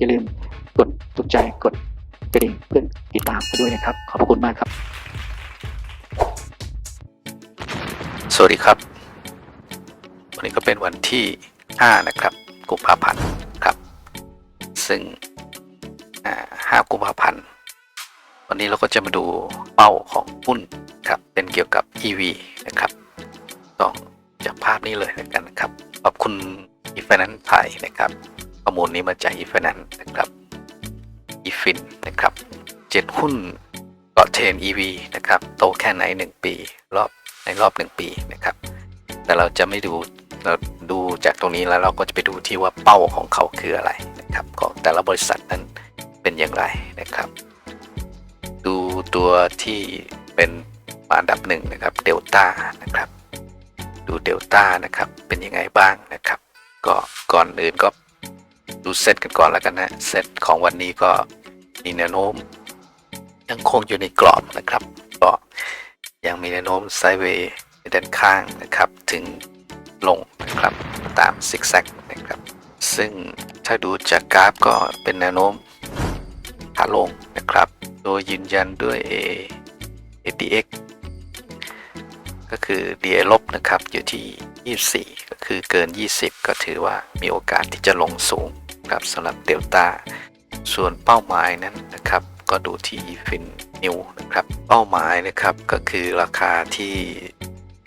อย่าลืมกดถูกใจกดกระดิ่งเพื่อติดตามไปด้วยนะครับ ขอบคุณมากครับ สวัสดีครับ วันนี้ก็เป็นวันที่ 5 นะครับกุมภาพันธ์ครับ ซึ่งอ่า5กุมภาพันธ์วันนี้เราก็จะมาดูเป้าของหุ้นครับเป็นเกี่ยวกับ EV นะครับก็จากภาพนี้เลยกันนะครับ ขอบคุณ e f i n a n c e ไทยนะครับ ข้อมูลนี้มาจาก e f i n a n c e นะครับ EFIN นนะครับเจ็ดหุ้นเกาะเทรน EV นะครับ โตแค่ไหน 1 ปี รอบในรอบ 1 ปีนะครับ แต่เราจะไม่ดูเราดูจากตรงนี้แล้วเราก็จะไปดูที่ว่าเป้าของเขาคืออะไรนะครับของแต่ละบริษัทนั้นเป็นอย่างไรนะครับ ดูตัวที่เป็นอันดับหนึ่งนะครับเดลต้านะครับ ดูเดลต้านะครับเป็นยังไงบ้างนะครับ ก็ก่อนอื่นก็ ดูเซตกันก่อนแล้วกันนะเซตของวันนี้ก็มีแนวโน้ม ยังคงอยู่ในกรอบนะครับก็ยังมีแนวโน้มไซด์เวย์ด้านข้างนะครับ ถึงลงนะครับตามซิกแซกนะครับ ซึ่งถ้าดูจากกราฟก็เป็นแนวโน้มขาลงนะครับ โดยยืนยันด้วย ADX ก็คือ DA ลบนะครับ อยู่ที่ 24 ก็คือเกิน 20 ก็ถือว่ามีโอกาสที่จะลงสูง ครับสำหรับเดลต้าส่วนเป้าหมายนั้นนะครับก็ดูที่ฟินนิวนะครับเป้าหมายนะครับก็คือราคาที่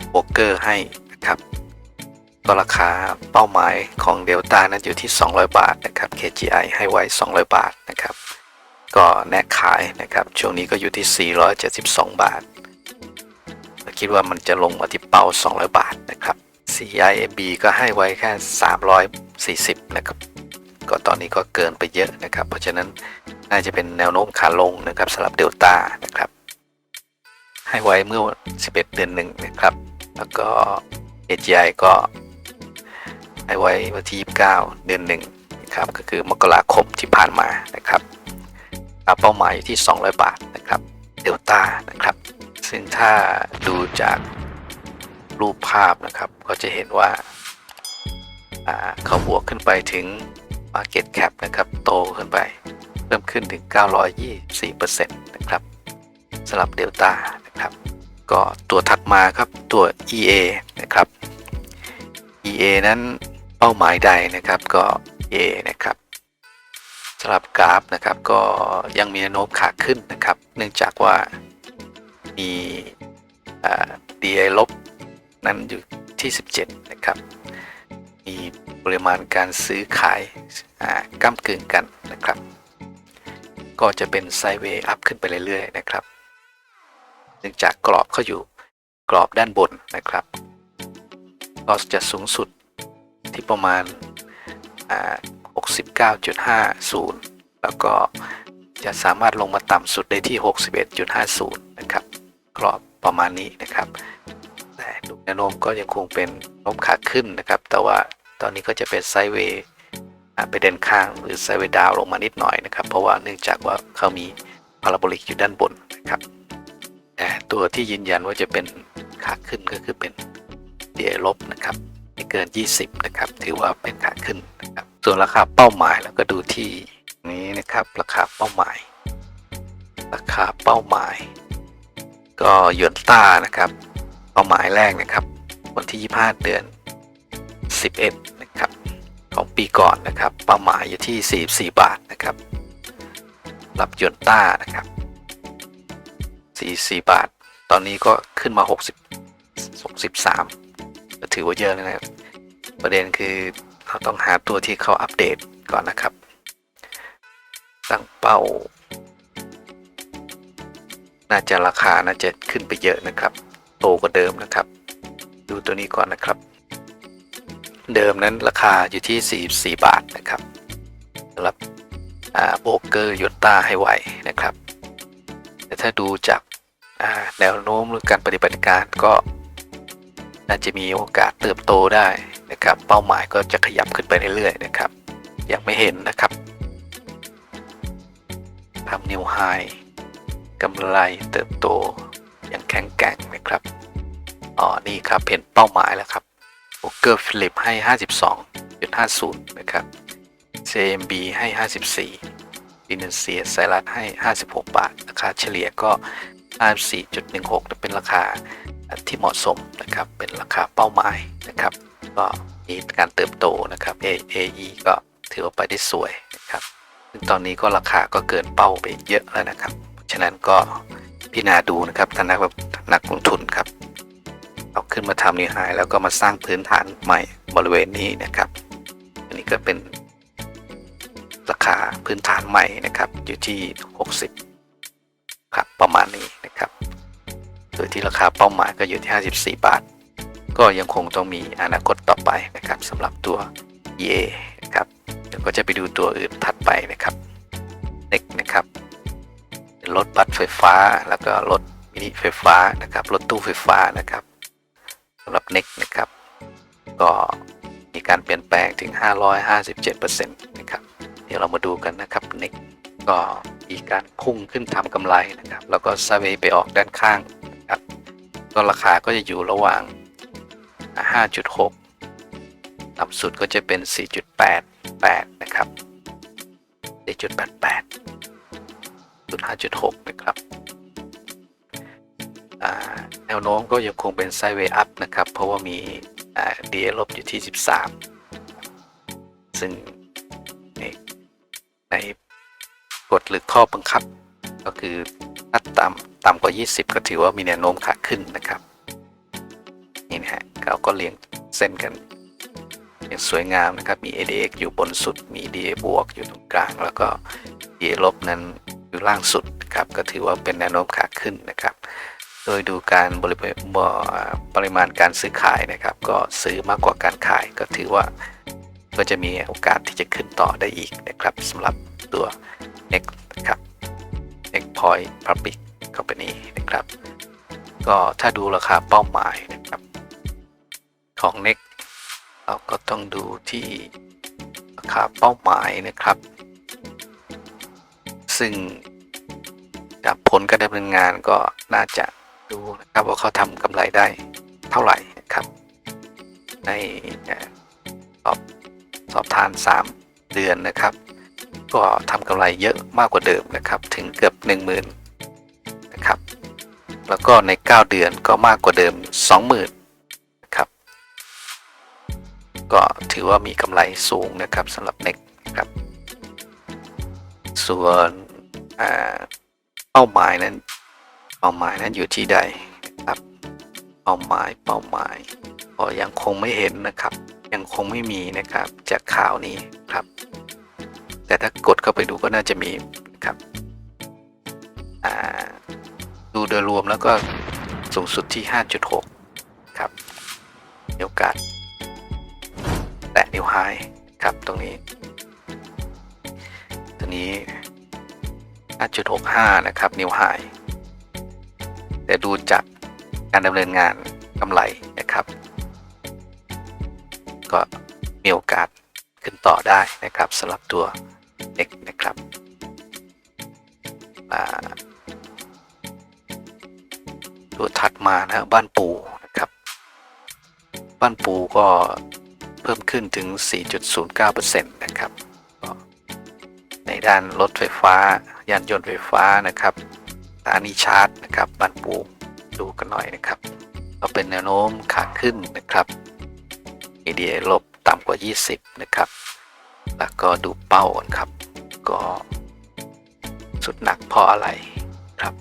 โบรกเกอร์ให้นะครับก็ราคาเป้าหมายของเดลต้านั้นอยู่ที่ 200 บาทนะครับ KGI ให้ไว้ 200 บาทนะครับก็แนะขายนะครับช่วงนี้ก็อยู่ที่ 472 บาทคิดว่ามันจะลงมาที่เป้า 200 บาทนะครับ CIMB ก็ให้ไว้แค่ 340 นะครับ ก็ตอนนี้ก็เกินไปเยอะนะครับ เพราะฉะนั้นน่าจะเป็นแนวโน้มขาลงนะครับสำหรับเดลต้านะครับ ให้ไว้เมื่อ 11 เดือนหนึ่งนะครับ แล้วก็ AGI ก็ให้ไว้วันที่ 29 เดือนหนึ่งนะครับ ก็คือมกราคมที่ผ่านมานะครับเอาเป้าหมายอยู่ที่ 200 บาทนะครับเดลต้านะครับ ซึ่งถ้าดูจากรูปภาพนะครับ ก็จะเห็นว่าอ่าเขาบวกขึ้นไปถึง Market Cap นะครับ โตขึ้นไป เพิ่มขึ้นถึง 924%นะครับสำหรับเดลต้านะครับ ก็ตัวถัดมาครับตัว EA นะครับ EA นั้นเป้าหมายใดนะครับก็ EA นะครับสำหรับกราฟนะครับก็ยังมีแนวโน้มขาขึ้นนะครับ เนื่องจากว่ามีอ่า DA ลบนั้นอยู่ที่ 17 นะครับ ปริมาณการซื้อขายก้ากึ่งกันนะครับ ก็จะเป็นไซเวย์อัพขึ้นไปเรื่อยๆนะครับเนื่องจากกรอบเขาอยู่กรอบด้านบนนะครับก็จะสูงสุดที่ประมาณ 69.50 แล้วก็จะสามารถลงมาต่ำสุดได้ที่ 61.50 นะครับกรอบประมาณนี้นะครับแต่ดูแนวโน้มก็ยังคงเป็นโน้มขาขึ้นนะครับ แต่ว่า ตอนนี้ก็จะเป็นไซด์เวย์อ่าไปเดินข้างหรือไซด์เวย์ดาวลงมานิดหน่อยนะครับ เพราะว่าเนื่องจากว่าเขามีพาราโบลิกอยู่ด้านบนนะครับแต่ตัวที่ยืนยันว่าจะเป็นขาขึ้นก็คือเป็น DA ลบนะครับไม่เกิน 20 นะครับ ถือว่าเป็นขาขึ้นนะครับส่วนราคาเป้าหมายแล้วก็ดูที่นี้นะครับราคาเป้าหมาย ราคาเป้าหมาย ก็ยวนต้านะครับ เป้าหมายแรกนะครับ วันที่ 25 เดือน 11 ของปีก่อนนะครับ เป้าหมายอยู่ที่ 44 บาทนะครับรับยนต้านะครับ44 บาท ตอนนี้ก็ขึ้นมา 60 63ก็ถือว่าเยอะแล้วนะครับ ประเด็นคือเราต้องหาตัวที่เขาอัปเดตก่อนนะครับ ตั้งเป้า น่าจะราคาน่าจะขึ้นไปเยอะนะครับ โตกว่าเดิมนะครับ ดูตัวนี้ก่อนนะครับ เดิมนั้นราคาอยู่ที่ 44 บาทนะครับสำหรับโบกเกอร์ยนต้าให้ไหวนะครับ แต่ถ้าดูจากแนวโน้มหรือการปฏิบัติการก็น่าจะมีโอกาสเติบโตได้นะครับ เป้าหมายก็จะขยับขึ้นไปเรื่อยๆนะครับ ยังไม่เห็นนะครับทำนิวไฮกำไรเติบโตอย่างแข็งแกร่งนะครับ อ๋อ นี่ครับเห็นเป้าหมายแล้วครับ โบรกเกอร์ฟิลิปให้ 52.50 นะครับ JMB ให้ 54ดินเซียไซรัสให้ 56 บาท ราคาเฉลี่ยก็ 54.16 เป็นราคาที่เหมาะสมนะครับ เป็นราคาเป้าหมายนะครับ ก็มีการเติบโตนะครับ AAE ก็ถือว่าไปได้สวยนะครับซึ่งตอนนี้ก็ราคาก็เกินเป้าไปเยอะแล้วนะครับ ฉะนั้นก็พิจารณาดูนะครับท่านนักนักลงทุนครับ เอาขึ้นมาทำนิวไฮแล้วก็มาสร้างพื้นฐานใหม่บริเวณนี้นะครับ อันนี้ก็เป็นราคาพื้นฐานใหม่นะครับอยู่ที่ 60 ครับประมาณนี้นะครับ โดยที่ราคาเป้าหมายก็อยู่ที่ 54 บาท ก็ยังคงต้องมีอนาคตต่อไปนะครับสำหรับตัว EA นะครับเดี๋ยวก็จะไปดูตัวอื่นถัดไปนะครับเน็กนะครับรถบัสไฟฟ้าแล้วก็รถมินิไฟฟ้านะครับรถตู้ไฟฟ้านะครับำหรับเน็กนะครับ ก็มีการเปลี่ยนแปลงถึง 557%นะครับ เดี๋ยวเรามาดูกันนะครับเน็กก็มีการพุ่งขึ้นทำกำไรนะครับ แล้วก็ซาเวไปออกด้านข้างนะครับก็ราคาก็จะอยู่ระหว่าง 5.6 ต่ำสุดก็จะเป็น 4.88 นะครับ 4.88สุด5.6 นะครับ นวโน้มก็ยังคงเป็นไซด์เวย์อัพนะครับ เพราะว่ามีอ่า DA ลบอยู่ที่ 13 ซึ่งในในกฎหรือข้อบังคับ ก็คือถ้าต่ำต่ำกว่า 20 ก็ถือว่ามีแนวโน้มขาขึ้นนะครับ นี่นะฮะเราก็เรียงเส้นกันอย่างสวยงามนะครับ มี ADX อยู่บนสุด มี DA บวกอยู่ตรงกลาง แล้วก็ DA ลบนั้นอยู่ล่างสุดครับ ก็ถือว่าเป็นแนวโน้มขาขึ้นนะครับ โดยดูการบริบปริมาณการซื้อขายนะครับ ก็ซื้อมากกว่าการขายก็ถือว่าก็จะมีโอกาสที่จะขึ้นต่อได้อีกนะครับสำหรับตัว Next นะครับ Next Point Public Company นะครับ ก็ถ้าดูราคาเป้าหมายนะครับ ของ Next เราก็ต้องดูที่ราคาเป้าหมายนะครับ ซึ่งจากผลการดำเนินงานก็น่าจะ ดูนะครับว่าเขาทำกำไรได้เท่าไหร่นะครับในสอบสอบทาน 3 เดือนนะครับ ก็ทำกำไรเยอะมากกว่าเดิมนะครับ ถึงเกือบ 10,000นะครับ แล้วก็ใน 9 เดือนก็มากกว่าเดิม 20,000นะครับ ก็ถือว่ามีกำไรสูงนะครับสำหรับ Next นะครับ ส่วนเป้าหมายนั้น เป้าหมายนั้นอยู่ที่ใดครับ เป้าหมายเป้าหมายก็ยังคงไม่เห็นนะครับ ยังคงไม่มีนะครับจากข่าวนี้ครับ แต่ถ้ากดเข้าไปดูก็น่าจะมีครับดูโดยรวมแล้วก็สูงสุดที่ 5.6 ครับมีโอกาสแตะนิวไฮครับตรงนี้ ตัวนี้ 5.65 นะครับนิวไฮ ดูจากการดำเนินงานกำไรนะครับ ก็มีโอกาสขึ้นต่อได้นะครับสำหรับตัวเล็กนะครับตัวถัดมานะบ้านปูนะครับ บ้านปูก็เพิ่มขึ้นถึง 4.09%นะครับในด้านรถไฟฟ้า ยานยนต์ไฟฟ้านะครับสถานีชาร์จนะครับบ้านปู ดูกันหน่อยนะครับก็เป็นแนวโน้มขาขึ้นนะครับ EDA ลบต่ำกว่า 20 นะครับ แล้วก็ดูเป้ากันครับ ก็สุดหนักเพราะอะไรครับ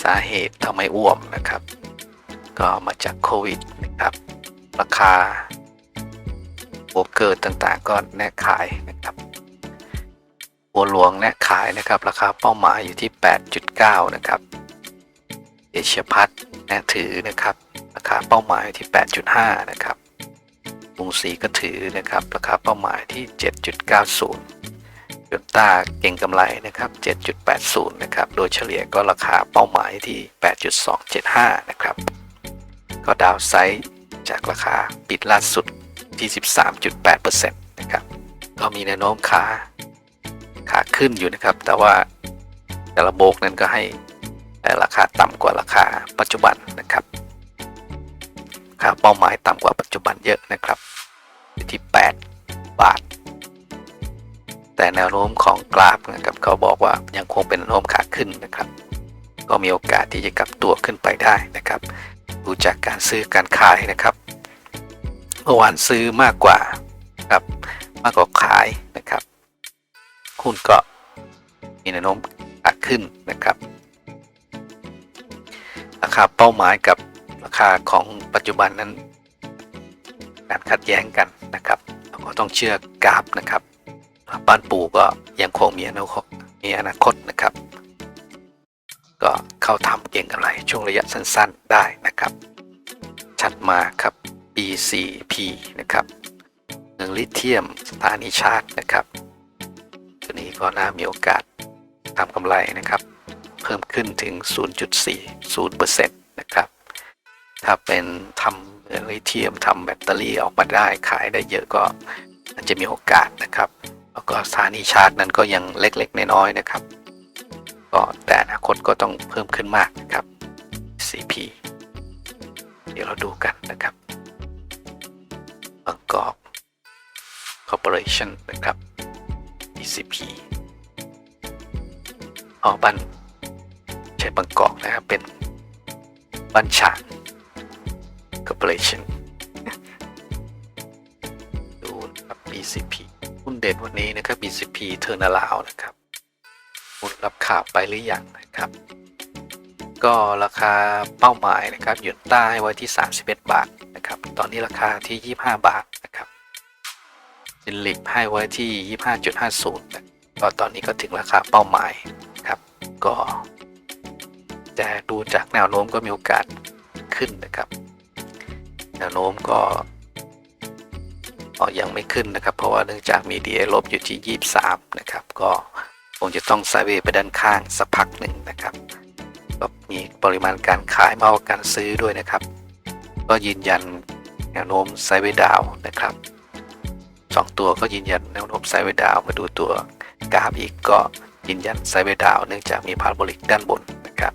สาเหตุทำไมอ้วมนะครับ ก็มาจากโควิดนะครับ ราคาโบรกเกอร์ต่างๆ ก็แน่ขายนะครับบัวหลวงแน่ขายนะครับ ราคาเป้าหมายอยู่ที่ 8.9 นะครับ เอเชียพัทแน่ถือนะครับราคาเป้าหมายที่ 8.5 นะครับกรุงศรีก็ถือนะครับราคาเป้าหมายที่ 7.90ยนต้าเก่งกำไรนะครับ 7.80 นะครับ โดยเฉลี่ยก็ราคาเป้าหมายที่ 8.275 นะครับ ก็ดาวไซด์จากราคาปิดล่าสุดที่ 13.8%นะครับ ก็มีแนวโน้มขาขาขึ้นอยู่นะครับ แต่ว่าแต่ละโบกนั้นก็ให้ ราคาต่ำกว่าราคาปัจจุบันนะครับค่าเป้าหมายต่ำกว่าปัจจุบันเยอะนะครับอยู่ที่ 8 บาท แต่แนวโน้มของกราฟนะครับเขาบอกว่ายังคงเป็นแนวโน้มขาขึ้นนะครับ ก็มีโอกาสที่จะกลับตัวขึ้นไปได้นะครับ ดูจากการซื้อการขายนะครับเมื่อวานซื้อมากกว่าครับมากกว่าขายนะครับหุ้นก็มีแนวโน้มขาขึ้นนะครับ คาเป้าหมายกับราคาของปัจจุบันนั้นการขัดแย้งกันนะครับเราก็ต้องเชื่อกราฟนะครับ บ้านปู่ก็ยังคงมีอนาคตมีอนาคตนะครับ ก็เข้าทำเก่งอะไรช่วงระยะสั้นๆได้นะครับ ชัดมาครับ BCP นะครับเมืองลิเธียมสถานีชาร์จนะครับ ตัวนี้ก็น่ามีโอกาสทำกำไรนะครับ เพิ่มขึ้นถึง 0.40%นะครับถ้าเป็นทำเมืองลิเธียมทำแบตเตอรี่ออกมาได้ขายได้เยอะก็อาจจะมีโอกาสนะครับ แล้วก็สถานีชาร์จนั้นก็ยังเล็กๆ น้อยๆนะครับ ก็แต่อนาคตก็ต้องเพิ่มขึ้นมากนะครับ CP เดี๋ยวเราดูกันนะครับบางกอก Corporation นะครับ ECP อ๋อบัน ช่บางกอกนะครับ เป็นบันฉาง Corporation ดูนะครับ BCP หุ้นเด่นวันนี้นะครับ BCP เทอร์นาลาวนะครับหุ้นรับข่าวไปหรือยังนะครับ ก็ราคาเป้าหมายนะครับหยุดใต้ไว้ที่ 31 บาทนะครับ ตอนนี้ราคาที่ 25 บาทนะครับเป็นลิกให้ไว้ที่ 25.50ก็ตอนนี้ก็ถึงราคาเป้าหมายนะครับ ก็ แต่ดูจากแนวโน้มก็มีโอกาสขึ้นนะครับ แนวโน้มก็อ๋อยังไม่ขึ้นนะครับ เพราะว่าเนื่องจากมี DA ลบอยู่ที่ 23 นะครับ ก็คงจะต้องไซเวไปด้านข้างสักพักหนึ่งนะครับก็มีปริมาณการขายมากกว่าการซื้อด้วยนะครับ ก็ยืนยันแนวโน้มไซเวดาวนะครับสองตัวก็ยืนยันแนวโน้มไซเวดาวมาดูตัวกราฟอีกก็ยืนยันไซเวดาวเนื่องจากมีพาราโบลิกด้านบนนะครับ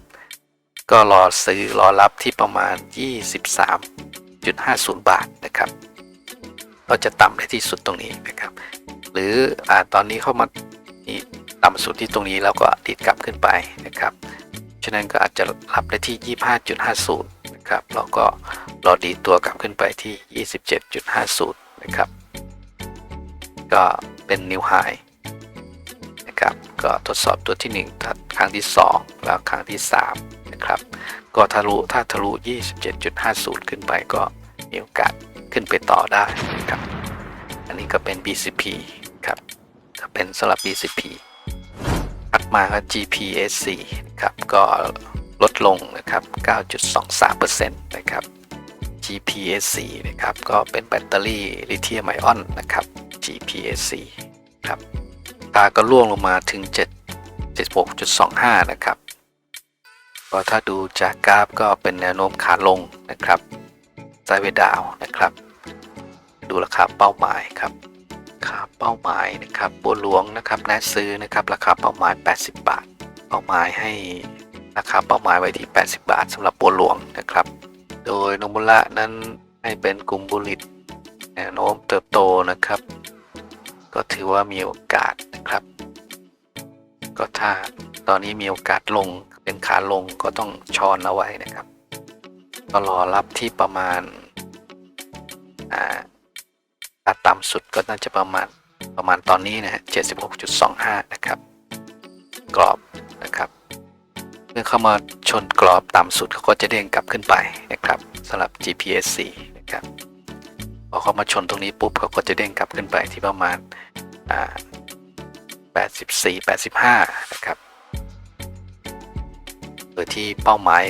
ก็รอซื้อรอรับที่ประมาณ 23.50 บาทนะครับ ก็จะต่ำในที่สุดตรงนี้นะครับ หรืออตอนนี้เข้ามานี่ต่ำสุดที่ตรงนี้แล้วก็ดีดกลับขึ้นไปนะครับฉะนั้นก็อาจจะรับได้ที่ 25.50 นะครับแล้วก็รอดีตัวกลับขึ้นไปที่ 27.50 นะครับ ก็เป็นนิวไฮนะครับ ก็ทดสอบตัวที่ 1 ครั้งที่ 2 แล้วครั้งที่ 3 นะครับ ก็ทะลุถ้าทะลุ 27.50 ขึ้นไปก็มีโอกาสขึ้นไปต่อได้นะครับ อันนี้ก็เป็น BCP ครับก็เป็นสำหรับ BCP ถัดมาก็ GPSC ครับก็ลดลงนะครับ 9.23%นะครับ GPSC นะครับ ก็เป็นแบตเตอรี่ลิเธียมไอออนนะครับ GPSC ครับตาก็ร่วงลงมาถึง 7 76.25 นะครับ ก็ถ้าดูจากกราฟก็เป็นแนวโน้มขาลงนะครับไซเวดาวนะครับ ดูราคาเป้าหมายครับราคาเป้าหมายนะครับบัวหลวงนะครับแนะซื้อนะครับราคาเป้าหมาย 80 บาท เป้าหมายให้ราคาเป้าหมายไว้ที่ 80 บาทสำหรับบัวหลวงนะครับ โดยนมุระนั้นให้เป็นกลุ่มบุริตแนวโน้มเติบโตนะครับ ก็ถือว่ามีโอกาสนะครับ ก็ถ้าตอนนี้มีโอกาสลง เป็นขาลงก็ต้องช้อนเอาไว้นะครับก็รอรับที่ประมาณอ่าต่ำสุดก็น่าจะประมาณประมาณตอนนี้นะฮะ76.25 นะครับ กรอบนะครับ เมื่อเข้ามาชนกรอบต่ำสุดเขาก็จะเด้งกลับขึ้นไปนะครับสำหรับ GPSC นะครับพอเขามาชนตรงนี้ปุ๊บเขาก็จะเด้งกลับขึ้นไปที่ประมาณอ่า84 85 นะครับ ดยที่เป้าหมาย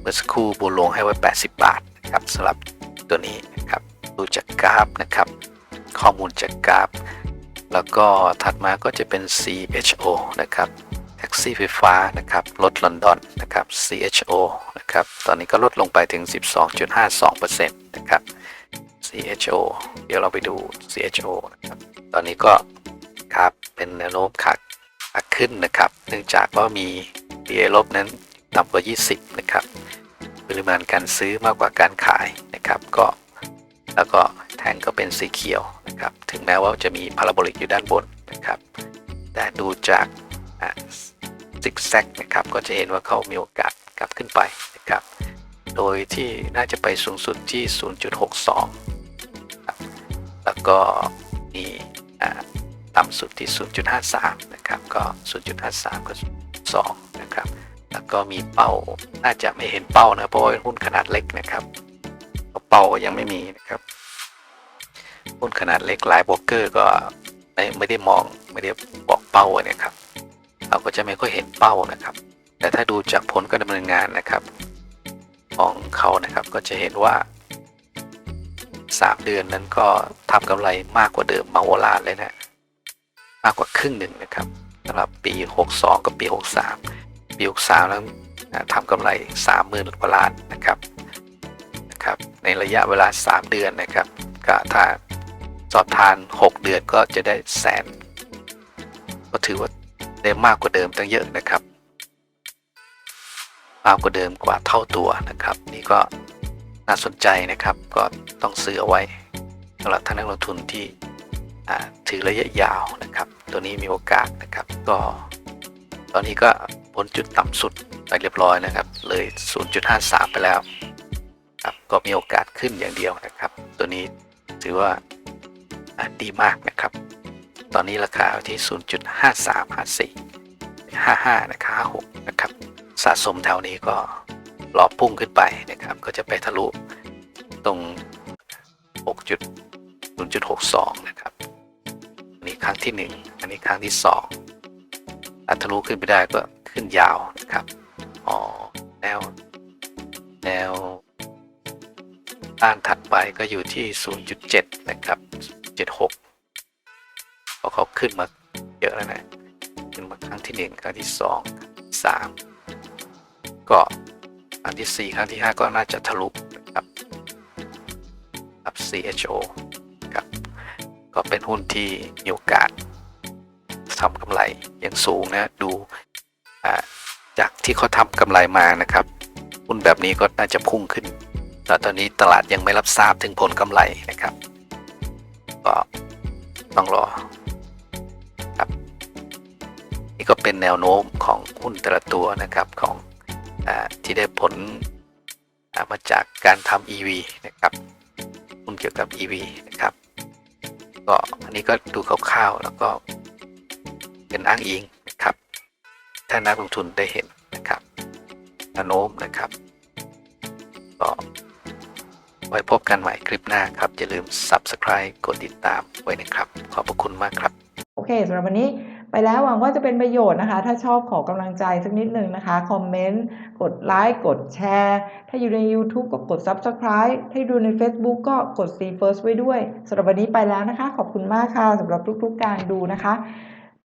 เมื่อสักครู่บูลงให้ไว้ 80 บาทนะครับสำหรับตัวนี้นะครับดูจากกราฟนะครับ ข้อมูลจากกราฟ แล้วก็ถัดมาก็จะเป็น CHO นะครับแท็กซี่ไฟฟ้านะครับรถลอนดอนนะครับ CHO นะครับตอนนี้ก็ลดลงไปถึง 12.52%นะครับ CHO เดี๋ยวเราไปดู CHO นะครับตอนนี้ก็ครับเป็นแนวโน้มขา ขาขึ้นนะครับ เนื่องจากว่ามี DA ลบนั้นต่ำกว่า 20 นะครับ ปริมาณการซื้อมากกว่าการขายนะครับ ก็แล้วก็แทงก็เป็นสีเขียวนะครับ ถึงแม้ว่าจะมีพาราโบลิกอยู่ด้านบนนะครับ แต่ดูจากซิกแซกนะครับ ก็จะเห็นว่าเขามีโอกาสกลับขึ้นไปนะครับ โดยที่น่าจะไปสูงสุดที่ 0.62ครับแล้วก็มีอ่า ต่ำสุดที่ 0.53 นะครับ ก็ 0.53 ก็ 2 นะครับ แล้วก็มีเป้า น่าจะไม่เห็นเป้านะ เพราะหุ้นขนาดเล็กนะครับ เป้ายังไม่มีนะครับ หุ้นขนาดเล็กหลายโบรกเกอร์ก็ไม่ไม่ได้มอง ไม่ได้บอกเป้าไว้นะครับ เราก็จะไม่ค่อยเห็นเป้านะครับ แต่ถ้าดูจากผลการดำเนินงานนะครับของเขานะครับ ก็จะเห็นว่า3 เดือนนั้นก็ทำกำไรมากกว่าเดิมมาโหฬาเลยนะ มากกว่าครึ่งหนึ่งนะครับสำหรับปี 62 กับปี 63 ปี 63 แล้วทำกำไร 30,000กว่าล้านนะครับนะครับ ในระยะเวลา 3 เดือนนะครับก็ถ้าสอบทาน 6 เดือนก็จะได้แสน ก็ถือว่าได้มากกว่าเดิมตั้งเยอะนะครับมากกว่าเดิมกว่าเท่าตัวนะครับ นี่ก็น่าสนใจนะครับ ก็ต้องซื้อเอาไว้สำหรับท่านนักลงทุนที่ ถือระยะยาวนะครับ ตัวนี้มีโอกาสนะครับ ก็ ตอนนี้ก็พ้นจุดต่ำสุดไปเรียบร้อยนะครับ เลย 0.53 ไปแล้วครับก็มีโอกาสขึ้นอย่างเดียวนะครับ ตัวนี้ถือว่าดีมากนะครับ ตอนนี้ราคาที่ 0.5354 55 นะครับ 56 นะครับ สะสมแถวนี้ก็รอพุ่งขึ้นไปนะครับ ก็จะไปทะลุตรง 6.0.62นะ รับอันนี้ครั้งที่ 1 อันนี้ครั้งที่2ถ้าทะลุขึ้นไปได้ก็ขึ้นยาวนะครับ อ๋อ แนว แนวต้านถัดไปก็อยู่ที่ 0.7 นะครับ 76เพราะเขาขึ้นมาเยอะแล้วนะ ขึ้นมาครั้งที่ 1 ครั้งที่ 2 3 ก็ครั้งที่ 4 ครั้งที่ 5 ก็น่าจะทะลุนะครับกับ CHO ก็เป็นหุ้นที่มีโอกาสทำกำไรอย่างสูงนะดูจากที่เขาทำกำไรมานะครับ หุ้นแบบนี้ก็น่าจะพุ่งขึ้นแต่ตอนนี้ตลาดยังไม่รับทราบถึงผลกำไรนะครับ ก็ต้องรอครับนี่ก็เป็นแนวโน้มของหุ้นแต่ละตัวนะครับของอที่ได้ผลมาจากการทำ EV นะครับหุ้นเกี่ยวกับ EV นะครับ ก็อันนี้ก็ดูคร่าวๆแล้วก็เป็นอ้างอิงนะครับถ้านักลงทุนได้เห็นนะครับแนวโน้มนะครับก็ไว้พบกันใหม่คลิปหน้าครับ อย่าลืม Subscribe กดติดตามไว้นะครับ ขอบพระคุณมากครับ โอเคสำหรับวันนี้ ไปแล้วหวังว่าจะเป็นประโยชน์นะคะ ถ้าชอบขอกำลังใจสักนิดหนึ่งนะคะ คอมเมนต์ กดไลค์ กดแชร์ ถ้าอยู่ใน YouTube ก็กด Subscribe ถ้าดูใน Facebook ก็กด See First ไว้ด้วยสำหรับวันนี้ไปแล้วนะคะ ขอบคุณมากค่ะสำหรับทุกๆการดูนะคะ